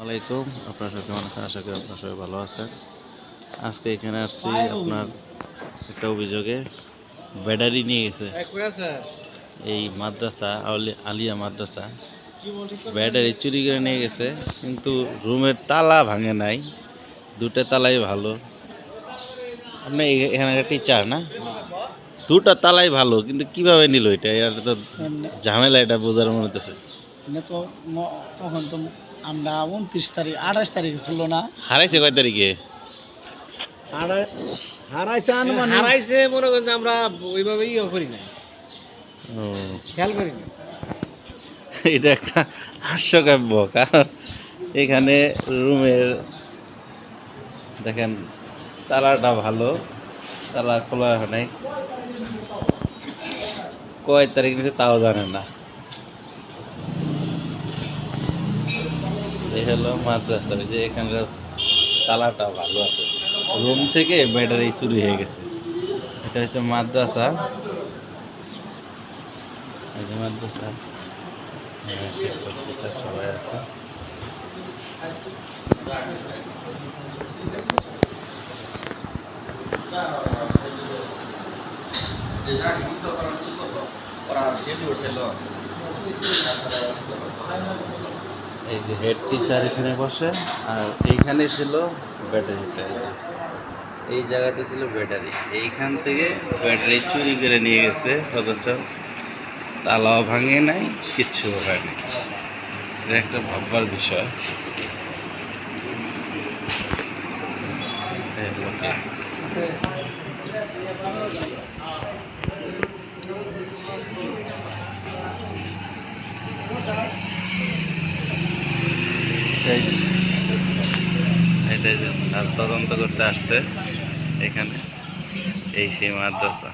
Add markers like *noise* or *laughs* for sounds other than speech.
আলাইকুম আপনার সবাই কেমন আছেন? আশা করি আপনার সবাই ভালো আছেন। আজকে এখানে আসছি আপনার একটা অভিযোগে। ব্যাটারি নিয়ে গেছে। এই মাদ্রাসা আলি- আলিয়া মাদ্রাসা। ব্যাটারি চুরি করে নিয়ে গেছে কিন্তু রুমের তালা ভাঙে নাই। দুটো তালাই ভালো। আপনি এখানে টিচার না? দুটা তালাই ভালো কিন্তু কীভাবে নিল এটা? এটা তো ঝামেলা এটা বোঝার মনে হতেছে তো তখন তো আমরা উনত্রিশ তারিখ আঠাশ তারিখ হলো না। হারাইছে কয় তারিখে? হারাইছে আনুমানিক হারাইছে মনে করেন আমরা ওইভাবে ইয়ে করি না ও। খেয়াল করি না *laughs* এটা একটা হাস্যকাব্য কারণ এখানে রুমের দেখেন তালাটা ভালো তালা খোলা হয় নাই। কয় তারিখ নিচে তাও জানে না। হলো মাদ্রাসা যে এখানকার তালাটা ভালো আছে। রুম থেকে ব্যাটারি চুরি হয়ে গেছে। এটা হচ্ছে মাদ্রাসা। মাদ্রাসা। সবাই আছে। এই যে হেড টিচার এখানে বসে, আর এইখানে ছিল ব্যাটারিটা এই জায়গাতে ছিল ব্যাটারি এইখান থেকে ব্যাটারি চুরি করে নিয়ে গেছে অথচ তালাও ভাঙে নাই, কিচ্ছু হয়নি এটা একটা ভাববার বিষয়। কেস। এই এটাই যে তদন্ত করতে আসছে এখানে এই সেই মাদ্রাসা।